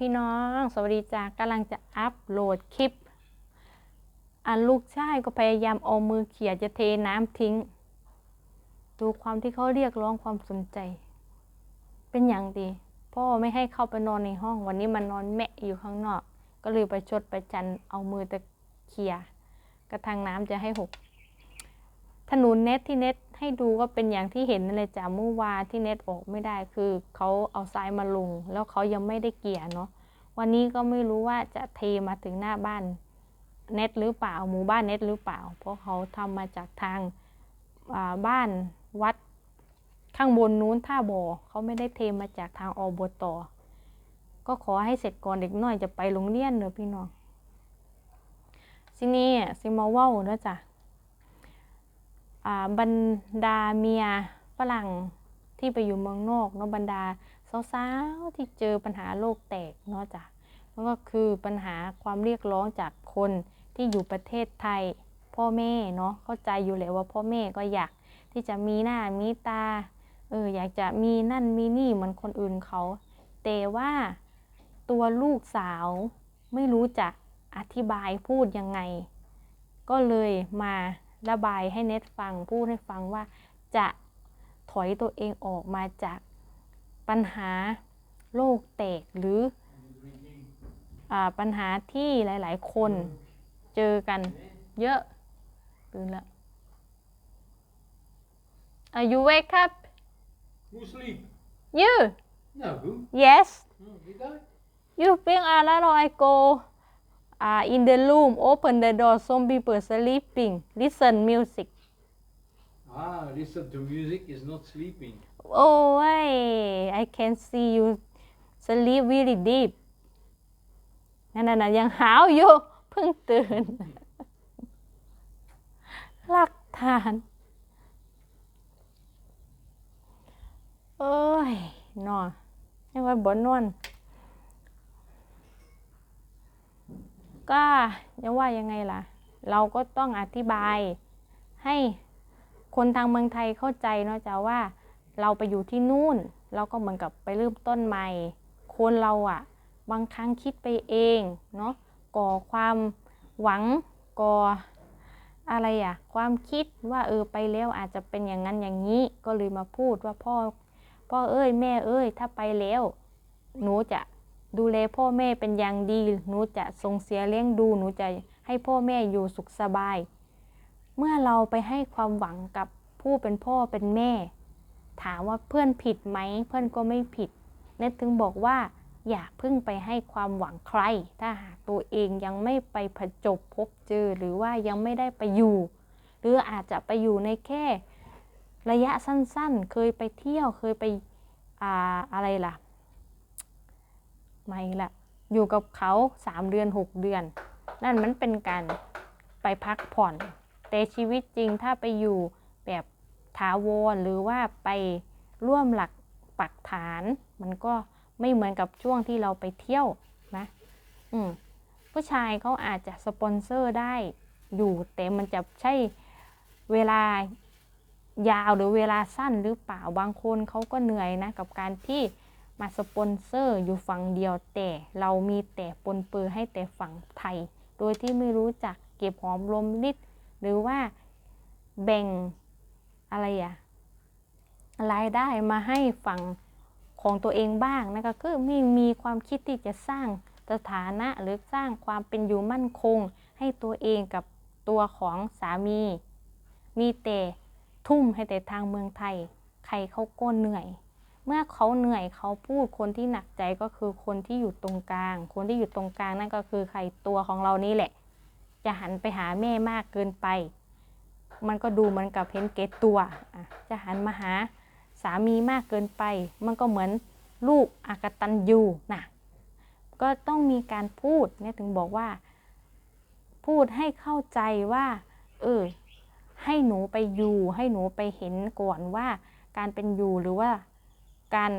พี่น้องสวัสดีจ้ากำลังจะอัพโหลดคลิป อันลูกชายก็พยายามเอามือเขี่ยจะเทน้ำทิ้ง ดูความที่เขาเรียกร้องความสนใจ เป็นอย่างดีพ่อไม่ให้เข้าไปนอนในห้องวันนี้มันนอนแมะอยู่ข้างนอก ก็เลยไปชดไปจันเอามือตะเขี่ยกระทางน้ำจะให้หกถนนเน็ตที่เน็ต ให้ดูก็เป็นอย่างที่เห็นนั่นเลยจ้ะเมื่อวานที่เน็ตออกไม่ได้คือเขาเอาทรายมาลง แล้วเขายังไม่ได้เกลี่ยเนาะวันนี้ก็ไม่รู้ว่าจะเทมาถึงหน้าบ้านเน็ตหรือเปล่าหมู่บ้านเน็ตหรือเปล่า เพราะเขาทำมาจากทางาบ้านวัดข้างบนนู้นท่าบ่อเขาไม่ได้เทมาจากทางอบตก็ขอให้เสร็จก่อนเด็กน้อยจะไปโรงเรียนเนอะพี่น้องสินี่สิมาเว้าเนะจ้ะ บรรดาเมียฝรั่งที่ไปอยู่เมืองนอกเนาะบรรดาสาวๆที่เจอปัญหาโลกแตกเนาะจ้ะแล้วก็คือปัญหาความเรียกร้องจากคนที่อยู่ประเทศไทยพ่อแม่เนาะเข้าใจอยู่แหละว่าพ่อแม่ก็อยากที่จะมีหน้ามีตาเอออยากจะมีนั่นมีนี่เหมือนคนอื่นเขาแต่ว่าตัวลูกสาวไม่รู้จะอธิบายพูดยังไง ก็เลยมา ระบายให้เน็ตฟังพูดให้ฟังว่าจะถอยตัวเองออกมาจากปัญหาโลกแตกหรืออาปัญหาที่หลาย ๆ คนเจอกันเยอะตื่นแล้ว Are you wake up Who sleep? you No. yes Oh, did I? you think a lot I go uh, in the room open the door some people sleeping listen music Ah, listen to music is not sleeping. โอ้ย I can see you sleep really deep นั่นน่ะยังหาวอยู่เพิ่งตื่นหลักฐานเอ้ยนอนยังว่าบนนอน ก็ยังว่ายังไงล่ะ เราก็ต้องอธิบายให้คนทางเมืองไทยเข้าใจเนาะจ้ะว่าเราไปอยู่ที่นู่น เราก็เหมือนกับไปเริ่มต้นใหม่ คนเราอะบางครั้งคิดไปเองเนาะก่อความหวังก่ออะไรอะความคิดว่าเออไปแล้วอาจจะเป็นอย่างนั้นอย่างนี้ ก็เลยมาพูดว่าพ่อพ่อเอ้ยแม่เอ้ย ถ้าไปแล้ว หนูจะ ดูแลพ่อแม่เป็นอย่างดี หนูจะส่งเสียเลี้ยงดู หนูจะให้พ่อแม่อยู่สุขสบาย เมื่อเราไปให้ความหวังกับผู้เป็นพ่อเป็นแม่ ถามว่าเพื่อนผิดไหม เพื่อนก็ไม่ผิด เนตถึงบอกว่า อย่าเพิ่งไปให้ความหวังใคร ถ้าหากตัวเองยังไม่ไปผจบพบเจอ หรือว่ายังไม่ได้ไปอยู่ หรืออาจจะไปอยู่ในแค่ ระยะสั้นๆ เคยไปเที่ยว เคยไปออะไรล่ะ ไม่ละอยู่กับเขาสามเดือนหกเดือน นั่นมันเป็นการไปพักผ่อน แต่ชีวิตจริงถ้าไปอยู่แบบถาวรหรือว่าไปร่วมหลักปักฐาน มันก็ไม่เหมือนกับช่วงที่เราไปเที่ยวนะอืมผู้ชายเขาอาจจะสปอนเซอร์ได้อยู่แต่มันจะใช่เวลายาวหรือเวลาสั้นหรือเปล่าบางคนเขาก็เหนื่อยนะกับการที่ มาสปอนเซอร์อยู่ฝั่งเดียวแต่เรามีแต่ปนเปื้อให้แต่ฝั่งไทย โดยที่ไม่รู้จักเก็บหอมรอมริดหรือว่าแบ่งอะไรอะรายได้มาให้ฝั่งของตัวเองบ้างนะก็คือไม่มีความคิดที่จะสร้างสถานะหรือสร้างความเป็นอยู่มั่นคง ให้ตัวเองกับตัวของสามี มีแต่ทุ่มให้แต่ทางเมืองไทย ใครเขาก็เหนื่อย เมื่อเขาเหนื่อยเขาพูดคนที่หนักใจก็คือคนที่อยู่ตรงกลาง คนที่อยู่ตรงกลางนั่นก็คือใครตัวของเรานี่แหละ จะหันไปหาแม่มากเกินไป มันก็ดูเหมือนกับเห็นเกตตัวอะจะหันมาหาสามีมากเกินไป มันก็เหมือนลูกอากตันยูนะก็ต้องมีการพูดเนี่ยถึงบอกว่า พูดให้เข้าใจว่า เออให้หนูไปอยู่ ให้หนูไปเห็นก่อนว่าการเป็นอยู่หรือว่า การ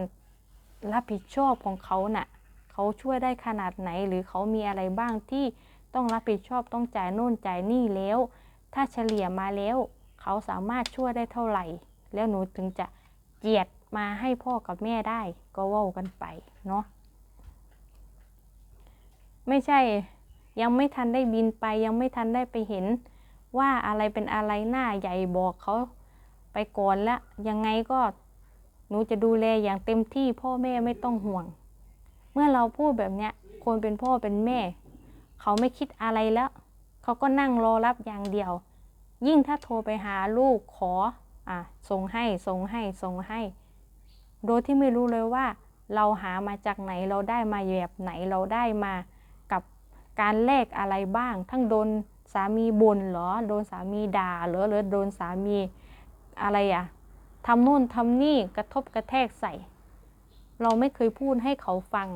รับผิดชอบของเขาน่ะเขาช่วยได้ขนาดไหน หรือเขามีอะไรบ้างที่ต้องรับผิดชอบต้องจ่ายโน่นจ่ายนี่แล้ว ถ้าเฉลี่ยมาแล้ว เขาสามารถช่วยได้เท่าไหร่ แล้วหนูถึงจะเจียดมาให้พ่อกับแม่ได้ก็ว่ากันไปเนาะไม่ใช่ยังไม่ทันได้บินไปยังไม่ทันได้ไปเห็นว่าอะไรเป็นอะไรหน้าใหญ่บอกเขาไปก่อนละยังไงก็ หนูจะดูแลอย่างเต็มที่พ่อแม่ไม่ต้องห่วง เมื่อเราพูดแบบเนี้ยคนเป็นพ่อเป็นแม่ เขาไม่คิดอะไรแล้ว เขาก็นั่งรอรับอย่างเดียว ยิ่งถ้าโทรไปหาลูกขออะส่งให้ส่งให้ส่งให้ โดยที่ไม่รู้เลยว่า เราหามาจากไหนเราได้มาแบบไหนเราได้มากับการแลกอะไรบ้าง ทั้งโดนสามีบ่นหรอ โดนสามีด่าหรือหรือโดนสามีอะไรอะ ทำนู่นทำนี่กระทบกระแทกใส่ เราไม่เคยพูดให้เขาฟัง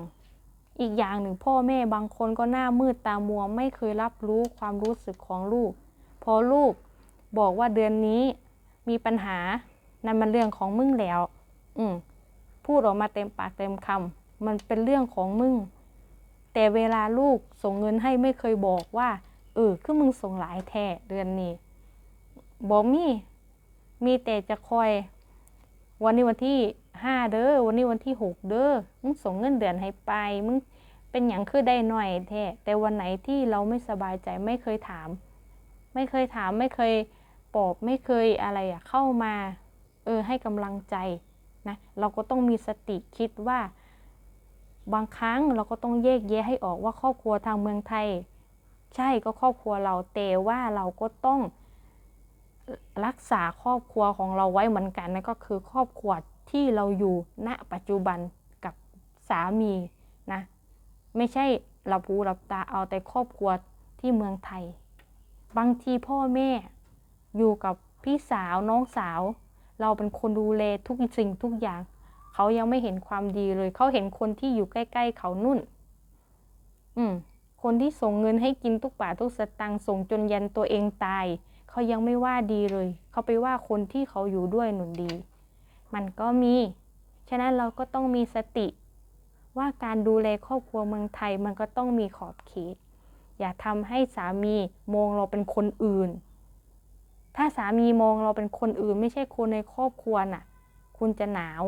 อีกอย่างหนึ่งพ่อแม่บางคนก็หน้ามืดตามัวไม่เคยรับรู้ความรู้สึกของลูก พอลูกบอกว่าเดือนนี้มีปัญหานั่นมันเรื่องของมึงแล้ว อืมพูดออกมาเต็มปากเต็มคำมันเป็นเรื่องของมึง แต่เวลาลูกส่งเงินให้ไม่เคยบอกว่า เออคือมึงส่งหลายแท้เดือนนี้บอกมี่มีแต่จะคอย วันนี้วันที่ห้าเด้อ วันนี้วันที่หกเด้อ มึงส่งเงินเดือนให้ไป มึงเป็นอย่างคือได้หน่อยแท้แต่วันไหนที่เราไม่สบายใจไม่เคยถาม ไม่เคยถามไม่เคยปอบไม่เคยอะไรอะเข้ามา เออให้กำลังใจนะเราก็ต้องมีสติคิดว่า บางครั้งเราก็ต้องแยกแยะให้ออกว่าครอบครัวทางเมืองไทย ใช่ก็ครอบครัวเราแต่ว่าเราก็ต้อง รักษาครอบครัวของเราไว้เหมือนกันนั่นก็คือครอบครัวที่เราอยู่ณปัจจุบันกับสามีนะไม่ใช่เราผูรับตาเอาแต่ครอบครัวที่เมืองไทย บางทีพ่อแม่อยู่กับพี่สาวน้องสาว เราเป็นคนดูแลทุกสิ่งทุกอย่าง เขายังไม่เห็นความดีเลย เขาเห็นคนที่อยู่ใกล้ ๆ เขานุ่น อืมคนที่ส่งเงินให้กินทุกบาททุกสตางค์ส่งจนยันตัวเองตาย เขายังไม่ว่าดีเลย เขาไปว่าคนที่เขาอยู่ด้วยหนุนดี มันก็มี ฉะนั้นเราก็ต้องมีสติ ว่าการดูแลครอบครัวเมืองไทยมันก็ต้องมีขอบเขต อย่าทำให้สามีมองเราเป็นคนอื่น ถ้าสามีมองเราเป็นคนอื่น ไม่ใช่คนในครอบครัวน่ะ คุณจะหนาว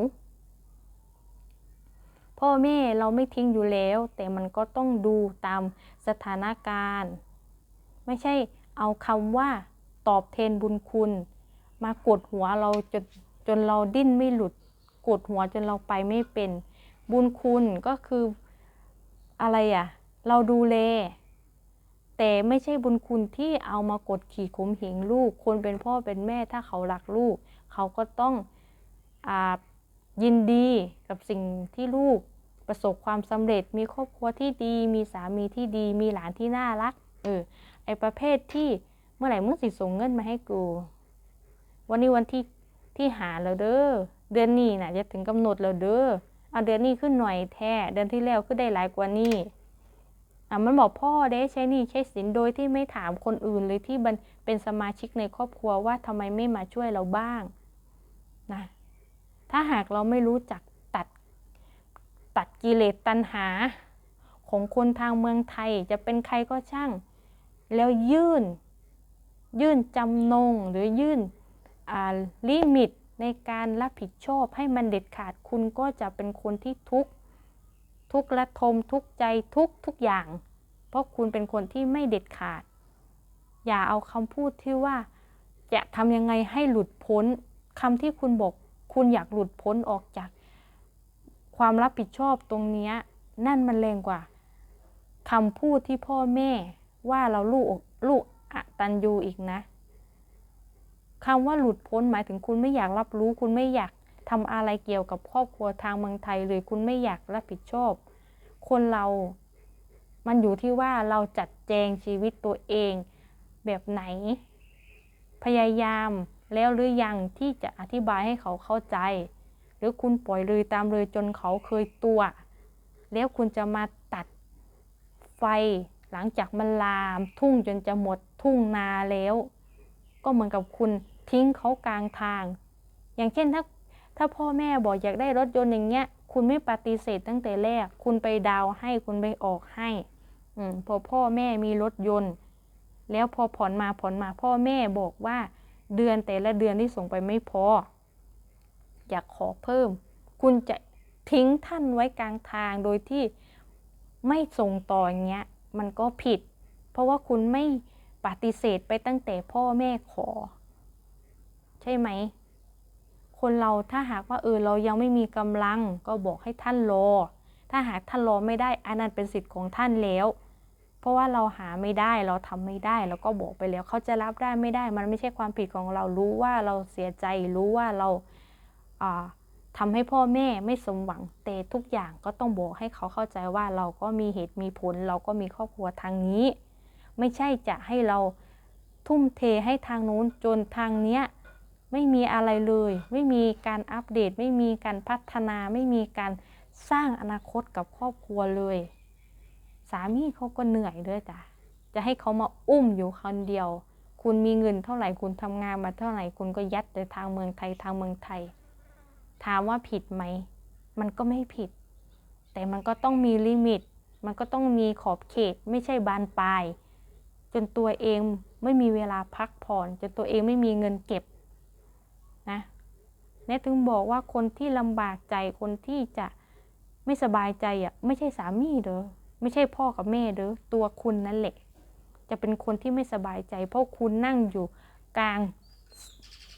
พ่อแม่เราไม่ทิ้งอยู่แล้ว แต่มันก็ต้องดูตามสถานการณ์ ไม่ใช่เอาคำว่า ตอบแทนบุญคุณ มากดหัวเราจนจนเราดิ้นไม่หลุด กดหัวจนเราไปไม่เป็น บุญคุณก็คืออะไรอะเราดูแล แต่ไม่ใช่บุญคุณที่เอามากดขี่ข่มเหงลูก คนเป็นพ่อเป็นแม่ถ้าเขารักลูก เขาก็ต้องอายินดีกับสิ่งที่ลูกประสบความสำเร็จ มีครอบครัวที่ดี มีสามีที่ดี มีหลานที่น่ารัก เออ ไอประเภทที่ มื่อไหร่มึงสิส่งเงินมาให้กู วันนี้วันที่ที่หาแล้วเด้อ เดือนนี้น่ะจะถึงกำหนดแล้วเด้อ เอาเดือนนี้ขึ้นหน่อยแท้ เดือนที่แล้วขึ้นได้หลายกว่านี้อะมันบอกพ่อได้ใช้นี่ใช้สินโดยที่ไม่ถามคนอื่นเลยที่มันเป็นสมาชิกในครอบครัวว่าทำไมไม่มาช่วยเราบ้างนะ ถ้าหากเราไม่รู้จักตัดตัดกิเลสตัณหา ของคนทางเมืองไทยจะเป็นใครก็ช่าง แล้วยื่น ยื่นจำนงหรือยื่นลิมิตในการรับผิดชอบให้มันเด็ดขาดคุณก็จะเป็นคนที่ทุกทุกระทมทุกใจทุกทุกอย่าง เพราะคุณเป็นคนที่ไม่เด็ดขาด อย่าเอาคำพูดที่ว่า จะทำยังไงให้หลุดพ้นคำที่คุณบอก คุณอยากหลุดพ้นออกจาก ความรับผิดชอบตรงนี้นั่นมันแรงกว่าคำพูดที่พ่อแม่ว่าเราลูกลูก อตันยูอีกนะคำว่าหลุดพ้นหมายถึงคุณไม่อยากรับรู้ คุณไม่อยากทำอะไรเกี่ยวกับครอบครัวทางเมืองไทยเลยคุณไม่อยากรับผิดชอบ คนเรามันอยู่ที่ว่าเราจัดแจงชีวิตตัวเองแบบไหน พยายามแล้วหรือยังที่จะอธิบายให้เขาเข้าใจ หรือคุณปล่อยเลยตามเลยจนเขาเคยตัว แล้วคุณจะมาตัดไฟหลังจากมันลามทุ่งจนจะหมด ทุ่งนาแล้ว ก็เหมือนกับคุณทิ้งเขากลางทาง อย่างเช่นถ้าถ้าพ่อแม่บอกอยากได้รถยนต์อย่างเงี้ย คุณไม่ปฏิเสธตั้งแต่แรก คุณไปดาวให้คุณไปออกให้อพอพ่อแม่มีรถยนต์ แล้วพอผ่อนมาผ่อนมาพ่อแม่บอกว่า เดือนแต่ละเดือนที่ส่งไปไม่พอ อยากขอเพิ่ม คุณจะทิ้งท่านไว้กลางทางโดยที่ไม่ส่งต่ออย่างเงี้ย มันก็ผิด เพราะว่าคุณไม่ ปฏิเสธไปตั้งแต่พ่อแม่ขอ ใช่ไหม คนเราถ้าหากว่าเออเรายังไม่มีกำลังก็บอกให้ท่านรอ ถ้าหากท่านรอไม่ได้อันนั้นเป็นสิทธิ์ของท่านแล้ว เพราะว่าเราหาไม่ได้เราทำไม่ได้เราก็บอกไปแล้วเขาจะรับได้ไม่ได้ มันไม่ใช่ความผิดของเรารู้ว่าเราเสียใจรู้ว่าเราอ่าทำให้พ่อแม่ไม่สมหวังแต่ทุกอย่างก็ต้องบอกให้เขาเข้าใจว่าเราก็มีเหตุมีผล เราก็มีครอบครัวทางนี้ ไม่ใช่จะให้เราทุ่มเทให้ทางนู้นจนทางเนี้ยไม่มีอะไรเลย ไม่มีการอัปเดต ไม่มีการพัฒนา ไม่มีการสร้างอนาคตกับครอบครัวเลย สามีเขาก็เหนื่อยด้วยจ้ะจะให้เขามาอุ้มอยู่คนเดียว คุณมีเงินเท่าไหร่คุณทำงานมาเท่าไหร่คุณก็ยัดแต่ทางเมืองไทยทางเมืองไทย ถามว่าผิดไหม มันก็ไม่ผิด แต่มันก็ต้องมีลิมิต มันก็ต้องมีขอบเขต ไม่ใช่บานปลาย จนตัวเองไม่มีเวลาพักผ่อน จนตัวเองไม่มีเงินเก็บนะเนทถึงบอกว่าคนที่ลำบากใจคนที่จะไม่สบายใจอะไม่ใช่สามีเด้อไม่ใช่พ่อกับแม่เด้อตัวคุณนั่นแหละ จะเป็นคนที่ไม่สบายใจ เพราะคุณนั่งอยู่กลาง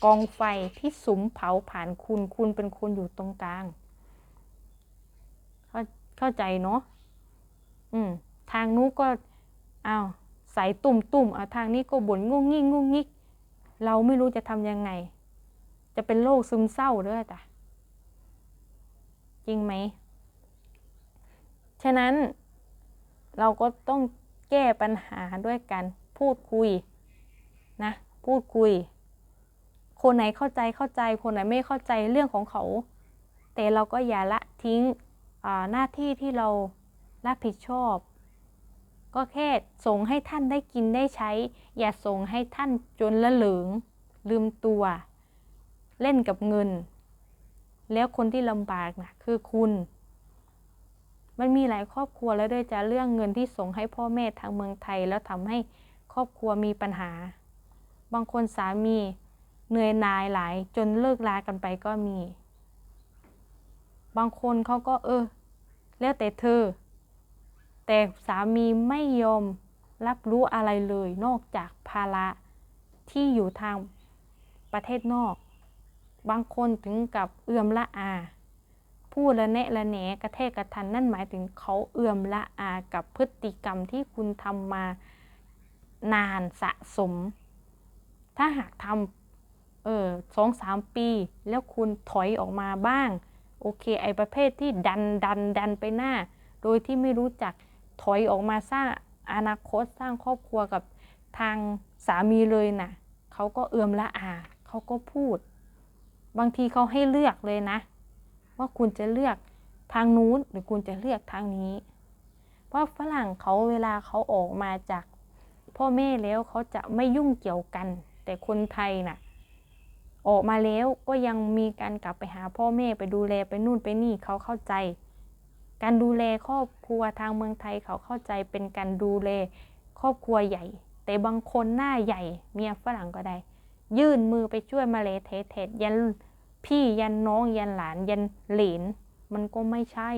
กองไฟที่สุมเผาผ่านคุณ คุณเป็นคนอยู่ตรงกลาง เข้าเข้าใจเนาะอืมทางนู้ก็อ้าว ใส่ตุ่มตุ่มเอาทางนี้ก็บ่นงุ้งงิ้งงุ้งงิก เราไม่รู้จะทำยังไง จะเป็นโรคซึมเศร้าด้วยจ้ะจริงไหม ฉะนั้นเราก็ต้องแก้ปัญหาด้วยกันพูดคุยนะ พูดคุย คนไหนเข้าใจเข้าใจ คนไหนไม่เข้าใจเรื่องของเขา แต่เราก็อย่าละทิ้งหน้าที่ที่เรารับผิดชอบ ก็แค่ส่งให้ท่านได้กินได้ใช้ อย่าส่งให้ท่านจนละเหลิง ลืมตัว เล่นกับเงิน แล้วคนที่ลำบากนะคือคุณ มันมีหลายครอบครัวแล้วด้วยจะเรื่องเงินที่ส่งให้พ่อแม่ทางเมืองไทย แล้วทำให้ครอบครัวมีปัญหา บางคนสามีเหนื่อยนายหลายจนเลิกลากันไปก็มี บางคนเขาก็เออ แล้วแต่เธอ แต่สามีไม่ยอมรับรู้อะไรเลยนอกจากภาระที่อยู่ทางประเทศนอก บางคนถึงกับเอื่อมละอา พูดละแนะละแหนกระเทกกระทันนั่นหมายถึงเขาเอื่อมละอากับพฤติกรรมที่คุณทำมานานสะสม ถ้าหากทำเออสองสามปี แล้วคุณถอยออกมาบ้าง โอเค ไอประเภทที่ดันดันดันไปหน้า โดยที่ไม่รู้จัก ถอยออกมาสร้างอนาคตสร้างครอบครัวกับทางสามีเลยนะ่ะเขาก็เอื่อมละอาเขาก็พูด บางทีเขาให้เลือกเลยนะ ว่าคุณจะเลือกทางนู้นหรือคุณจะเลือกทางนี้ เพราะฝรั่งเขาเวลาเขาออกมาจาก พ่อแม่แล้วเขาจะไม่ยุ่งเกี่ยวกัน แต่คนไทยน่ะ ออกมาแล้วก็ยังมีการกลับไปหาพ่อแม่ไปดูแลไปนู่นไปนี่เขาเข้าใจ การดูแลครอบครัวทางเมืองไทยเขาเข้าใจเป็นการดูแลครอบครัวใหญ่ แต่บางคนหน้าใหญ่เมียฝรั่งก็ได้ ยื่นมือไปช่วยมาเลเทเทยันพี่ยันน้องยันหลานยันเหลน มันก็ไม่ใช่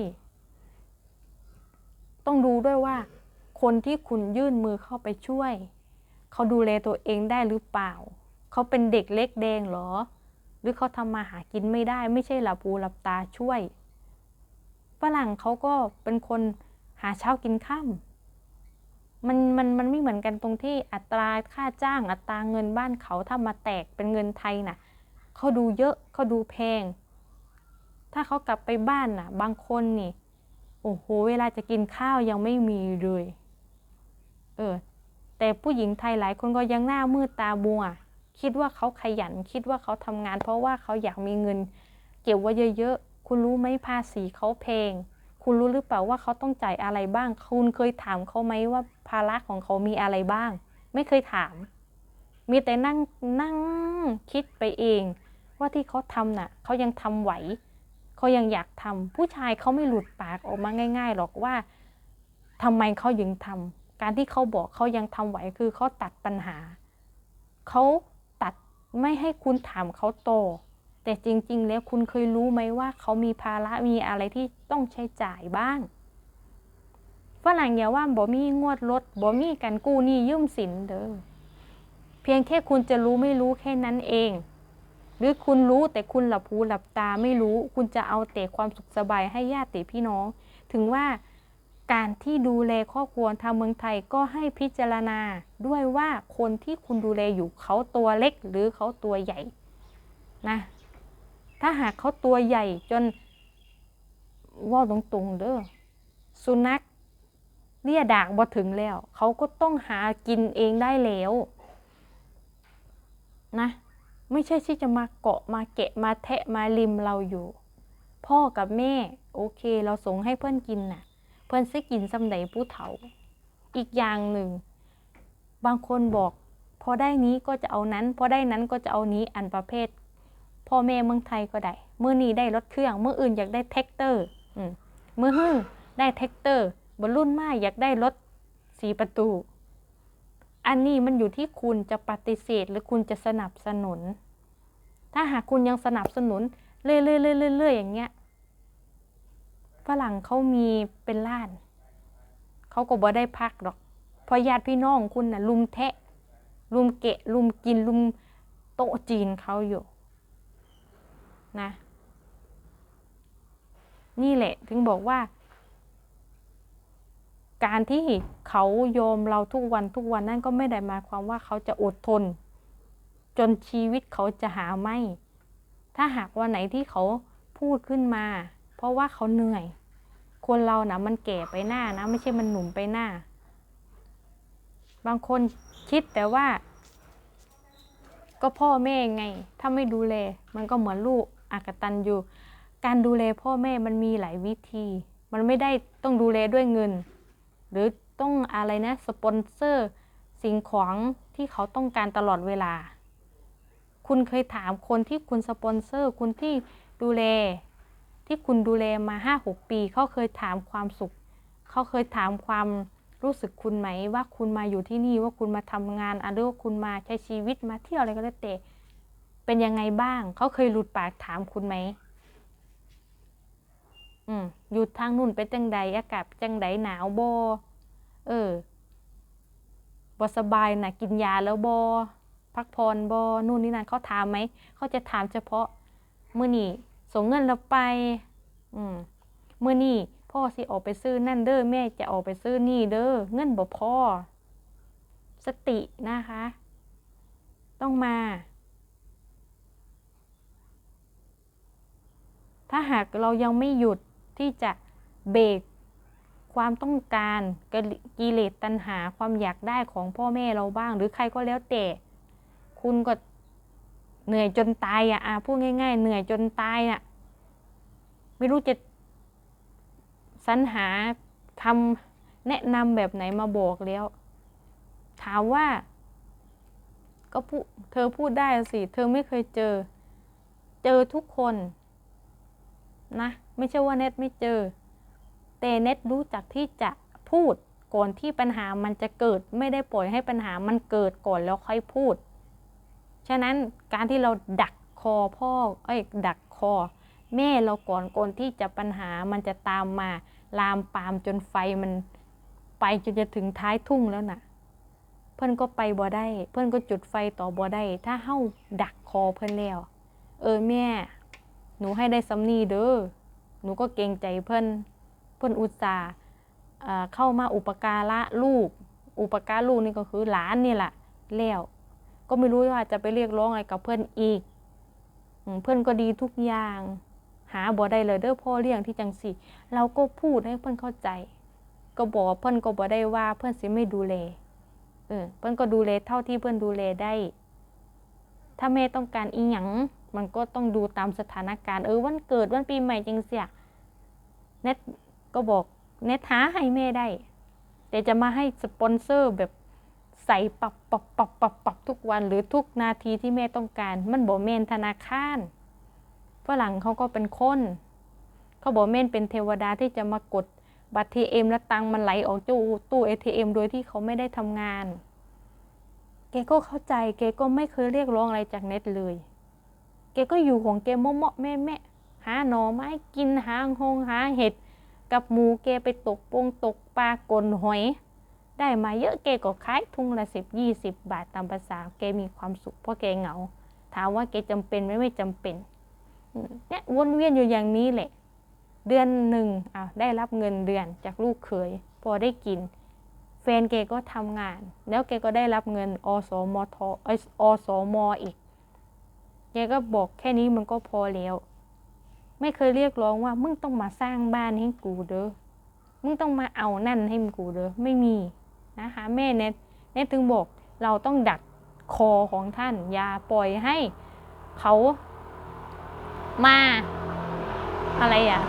ต้องดูด้วยว่า คนที่คุณยื่นมือเข้าไปช่วย เขาดูแลตัวเองได้หรือเปล่า เขาเป็นเด็กเล็กแดงเหรอ หรือเขาทำมาหากินไม่ได้ ไม่ใช่หลับหูหลับตาช่วย ฝรั่งเขาก็เป็นคนหาเช้ากินข้ามมันมันมันไม่เหมือนกันตรงที่อัตราค่าจ้างอัตราเงินบ้านเขาถ้ามาแตกเป็นเงินไทยน่ะเขาดูเยอะเขาดูแพง ถ้าเขากลับไปบ้านน่ะ บางคนนี่ โอ้โห เวลาจะกินข้าวยังไม่มีเลย เออ แต่ผู้หญิงไทยหลายคนก็ยังหน้ามืดตาบัวคิดว่าเขาขยัน คิดว่าเขาทำงาน เพราะว่าเขาอยากมีเงิน เก็บไว้เยอะ คุณรู้ไหมภาษีเขาแพงคุณรู้หรือเปล่าว่าเขาต้องจ่ายอะไรบ้าง คุณเคยถามเขาไหมว่าภาระของเขามีอะไรบ้าง ไม่เคยถาม มีแต่นั่งนั่งคิดไปเอง ว่าที่เขาทำน่ะเขายังทำไหวเขายังอยากทำผู้ชายเขาไม่หลุดปากออกมาง่าย ๆหรอกว่าทำไมเขายังทำการที่เขาบอกเขายังทำไหวคือเขาตัดปัญหาเขาตัดไม่ให้คุณถามเขาโต แต่จริง ๆ แล้วคุณเคยรู้ไหมว่าเขามีภาระมีอะไรที่ต้องใช้จ่ายบ้างฝรั่งอย่าว่าบ่มีงวดรถบ่มีการกู้หนี้ยืมสินเด้อเพียงแค่คุณจะรู้ไม่รู้แค่นั้นเอง หรือคุณรู้แต่คุณหลับหูหลับตาไม่รู้ คุณจะเอาแต่ความสุขสบายให้ญาติพี่น้อง ถึงว่าการที่ดูแลครอบครัวทางเมืองไทยก็ให้พิจารณาด้วยว่าคนที่คุณดูแลอยู่เขาตัวเล็กหรือเขาตัวใหญ่นะ ถ้าหากเขาตัวใหญ่จนว่าตรงๆเด้อสุนัขเลียดากบ่ถึงแล้ว เขาก็ต้องหากินเองได้แล้ว นะ ไม่ใช่ที่จะมาเกาะมาเกะมาแทะมาริมเราอยู่ พ่อกับแม่ โอเค เราส่งให้เพื่อนกินน่ะ เพื่อนซิกินสำไหนผู้เฒ่า อีกอย่างหนึ่ง บางคนบอก พอได้นี้ก็จะเอานั้น พอได้นั้นก็จะเอานี้อันประเภท พ่อแม่เมืองไทยก็ได้เมื่อนี้ได้รถเครื่องเมื่ออื่นอยากได้แท็กเตอร์มเมื่อฮื้อได้แท็กเตอร์บรรลุนมาอยากได้รถสีประตู อันนี้มันอยู่ที่คุณจะปฏิเสธหรือคุณจะสนับสนุน ถ้าหากคุณยังสนับสนุนเรื่อยๆๆๆอย่างเงี้ยฝรั่งเขามีเป็นล้าน เขาก็บ่ได้พักหรอกเพราะญาติพี่น้องคุณน่ะลุมแทะ ลุมเกะ ลุมกินลุมโต๊ะจีนเขาอยู่ นะ นี่แหละถึงบอกว่า การที่เขาโยมเราทุกวันทุกวันนั่นก็ไม่ได้หมายความว่าเขาจะอดทน จนชีวิตเขาจะหาไม่ ถ้าหากวันไหนที่เขาพูดขึ้นมา เพราะว่าเขาเหนื่อย คนเรานะมันแก่ไปหน้านะ ไม่ใช่มันหนุ่มไปหน้า บางคนคิดแต่ว่าก็พ่อแม่ไง ถ้าไม่ดูแล มันก็เหมือนลูก อากตันอยู่การดูแลพ่อแม่มันมีหลายวิธี มันไม่ได้ต้องดูแลด้วยเงิน หรือต้องอะไรนะสปอนเซอร์สิ่งของที่เขาต้องการตลอดเวลา คุณเคยถามคนที่คุณสปอนเซอร์คุณที่ดูแล ที่คุณดูแลมาห้าหกปี เขาเคยถามความสุข เขาเคยถามความรู้สึกคุณไหมว่าคุณมาอยู่ที่นี่ว่าคุณมาทำงานอะหรือว่าคุณมาใช้ชีวิตมาเที่ยวอะไรก็แล้วแต่ เป็นยังไงบ้าง เขาเคยหลุดปากถามคุณไหมอืมอยู่ทางนู่นเป็นจังใดอากาศจังใดหนาวบอเออบสบายนะกินยาแล้วบอพักผ่อนบอนู่นนี่นั่นเขาถามไหมเขาจะถามเฉพาะเมื่อนี่ส่งเงินเราไป อืมเมื่อนี่พ่อสิออกไปซื้อนั่นเด้อแม่จะออกไปซื้อนี่เด้อเงินบ่พอสตินะคะ ต้องมา ถ้าหากเรายังไม่หยุดที่จะเบรกความต้องการกิเลสตัณหาความอยากได้ของพ่อแม่เราบ้าง หรือใครก็แล้วแต่ คุณก็เหนื่อยจนตายอะอะพูดง่าย ๆ เหนื่อยจนตายอะไม่รู้จะสรรหาทำแนะนำแบบไหนมาบอกแล้ว ถามว่า ก็พูดเธอพูดได้สิ เธอไม่เคยเจอ เจอทุกคน นะไม่ใช่ว่าเน็ตไม่เจอ แต่เน็ตรู้จักที่จะพูดก่อนที่ปัญหามันจะเกิดไม่ได้ปล่อยให้ปัญหามันเกิดก่อนแล้วค่อยพูด ฉะนั้นการที่เราดักคอพ่อเอ้ยดักคอ แม่เราก่อนก่อนที่จะปัญหามันจะตามมา ลามปามจนไฟมันไปจนจะถึงท้ายทุ่งแล้วน่ะ เพื่อนก็ไปบ่ได้ เพื่อนก็จุดไฟต่อบ่ได้ ถ้าเฮ้าดักคอเพื่อนแล้ว เออแม่ หนูให้ได้สำนีเด้อ หนูก็เกรงใจเพื่อนเพื่อนอุตส่าห์เข้ามาอุปการะลูก อุปการลูกนี่ก็คือหลานนี่แหละแล้วก็ไม่รู้ว่าจะไปเรียกร้องอะไรกับเพื่อนอีก เพื่อนก็ดีทุกอย่าง หาบ่ได้เลยเด้อพ่อเลี้ยงที่จังสิเราก็พูดให้เพื่อนเข้าใจ ก็บอกเพื่อนก็บ่ได้ว่าเพื่อนสิไม่ดูแล เออ เพื่อนก็ดูแลเท่าที่เพื่อนดูแลได้ ถ้าแม่ต้องการอีหยัง มันก็ต้องดูตามสถานการณ์เออวันเกิดวันปีใหม่จังเสียเน็ตก็บอกเน็ตหาให้แม่ได้ แต่จะมาให้สปอนเซอร์แบบใส่ปรับปรับปรับปับปับทุกวันหรือทุกนาทีที่แม่ต้องการ มันบอกเมนธนาคารฝรั่งเขาก็เป็นคน เขาบอกเมนเป็นเทวดาที่จะมากดบัตรทีเอ็มแล้วตังมันไหลออกตู้ตู้เอทีเอ็มโดยที่เขาไม่ได้ทำงาน แกก็เข้าใจแกก็ไม่เคยเรียกร้องอะไรจากเน็ตเลย แกก็อยู่ของแกเมาะแม่แม่หาหน่อไม้กินหาหงหาเห็ด กับหมูแกไปตกปงตกปลากลหอย ได้มาเยอะแกก็ขายทุ่งละสิบยี่สิบบาทตามภาษาแกมีความสุขเพราะแกเหงา ถามว่าแกจำเป็นไหมไม่จำเป็นเนี่ยวนเวียนอยู่อย่างนี้แหละ เดือนหนึ่งอ้าวได้รับเงินเดือนจากลูกเขย พอได้กิน แฟนแกก็ทำงาน แล้วแกก็ได้รับเงินอสมทอยอสมอีก กก็บอกแค่นี้มันก็พอแล้ว ไม่เคยเรียกร้องว่า มึงต้องมาสร้างบ้านให้กูเด้อ มึงต้องมาเอานั่นให้มึงกูเด้อ ไม่มีนะคะ แม่เน็ตเน็ตถึงบอกเราต้องดักคอของท่าน อย่าปล่อยให้เขามา อะไรอะ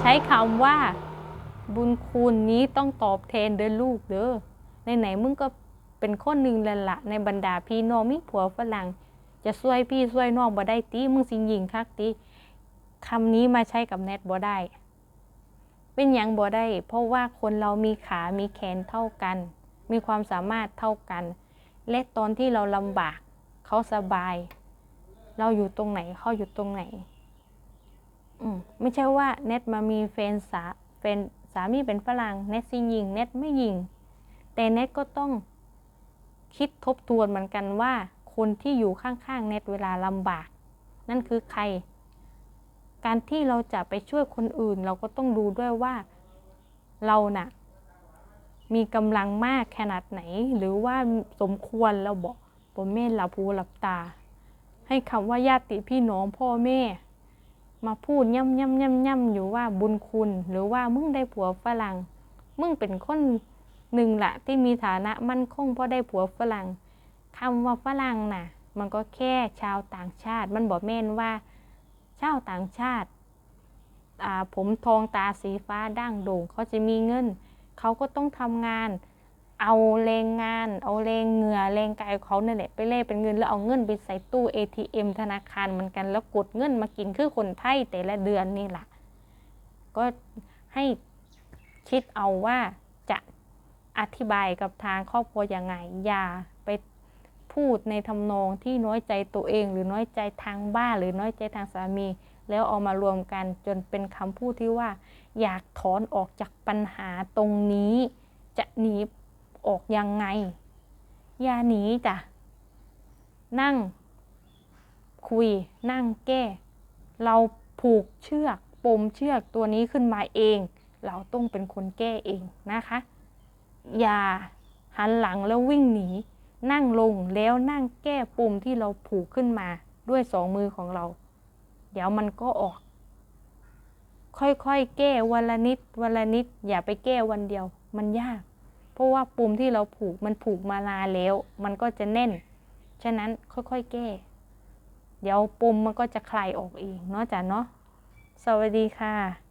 ใช้คำว่าบุญคุณนี้ต้องตอบแทนเด้อลูกเด้อในไหนมึงก็เป็นคนหนึ่งแล้วละในบรรดาพี่น้องมีผัวฝรั่ง จะช่วยพี่ช่วยน้องบ่ได้ตีมึงสิงยิงคักตีคำนี้มาใช้กับแนทบ่ได้ เป็นยังบ่ได้ เพราะว่าคนเรามีขามีแขนเท่ากัน มีความสามารถเท่ากัน และตอนที่เราลำบาก เขาสบาย เราอยู่ตรงไหนเขาอยู่ตรงไหน อืมไม่ใช่ว่าเน็ตมามีแฟนสาแฟนสามีเป็นฝรั่งเน็ตสิยิงเน็ตไม่ยิง แต่เน็ตก็ต้องคิดทบทวนเหมือนกันว่า คนที่อยู่ข้างๆเน็ตเวลาลำบาก นั่นคือใคร การที่เราจะไปช่วยคนอื่น เราก็ต้องดูด้วยว่าเราน่ะ มีกำลังมากขนาดไหน หรือว่าสมควรเราบอกบนเม่นหลับหูหลับตา ให้คำว่าญาติพี่น้องพ่อแม่ มาพูดย่ำย่ำย่ำย่ำอยู่ว่าบุญคุณ หรือว่ามึงได้ผัวฝรั่ง มึงเป็นคนหนึ่งละที่มีฐานะมั่นคงเพราะได้ผัวฝรั่ง คำว่าฝรั่งน่ะ มันก็แค่ชาวต่างชาติ มันบอกแม่นว่าชาวต่างชาติาผมทองตาสีฟ้าด่างโด่งเขาจะมีเงิน เขาก็ต้องทำงาน เอาแรงงาน เอาแรงเหงื่อแรงกายเขาเนี่ยแหละไปเล่เป็นเงินแล้วเอาเงินไปใส่ตู้ ATM ธนาคารเหมือนกันแล้วกดเงินมากินคือคนไทยแต่ละเดือนนี่แหละก็ให้คิดเอาว่าจะอธิบายกับทางครอบครัวยังไงอย่า พูดในทำนองที่น้อยใจตัวเอง หรือน้อยใจทางบ้าน หรือน้อยใจทางสามี แล้วเอามารวมกันจนเป็นคำพูดที่ว่า อยากถอนออกจากปัญหาตรงนี้ จะหนีออกยังไง อย่าหนีจ้ะนั่ง คุย นั่งแก้ เราผูกเชือกปมเชือกตัวนี้ขึ้นมาเอง เราต้องเป็นคนแก้เองนะคะ อย่าหันหลังแล้ววิ่งหนี นั่งลงแล้วนั่งแก้ปุ่มที่เราผูกขึ้นมาด้วยสองมือของเรา เดี๋ยวมันก็ออก ค่อยๆ แก้วันละนิดวันละนิด อย่าไปแก้วันเดียว มันยาก เพราะว่าปุ่มที่เราผูกมันผูกมานานแล้ว มันก็จะแน่น ฉะนั้นค่อยๆ แก้ เดี๋ยวปุ่มมันก็จะคลายออกเองเนาะจ้ะเนาะสวัสดีค่ะ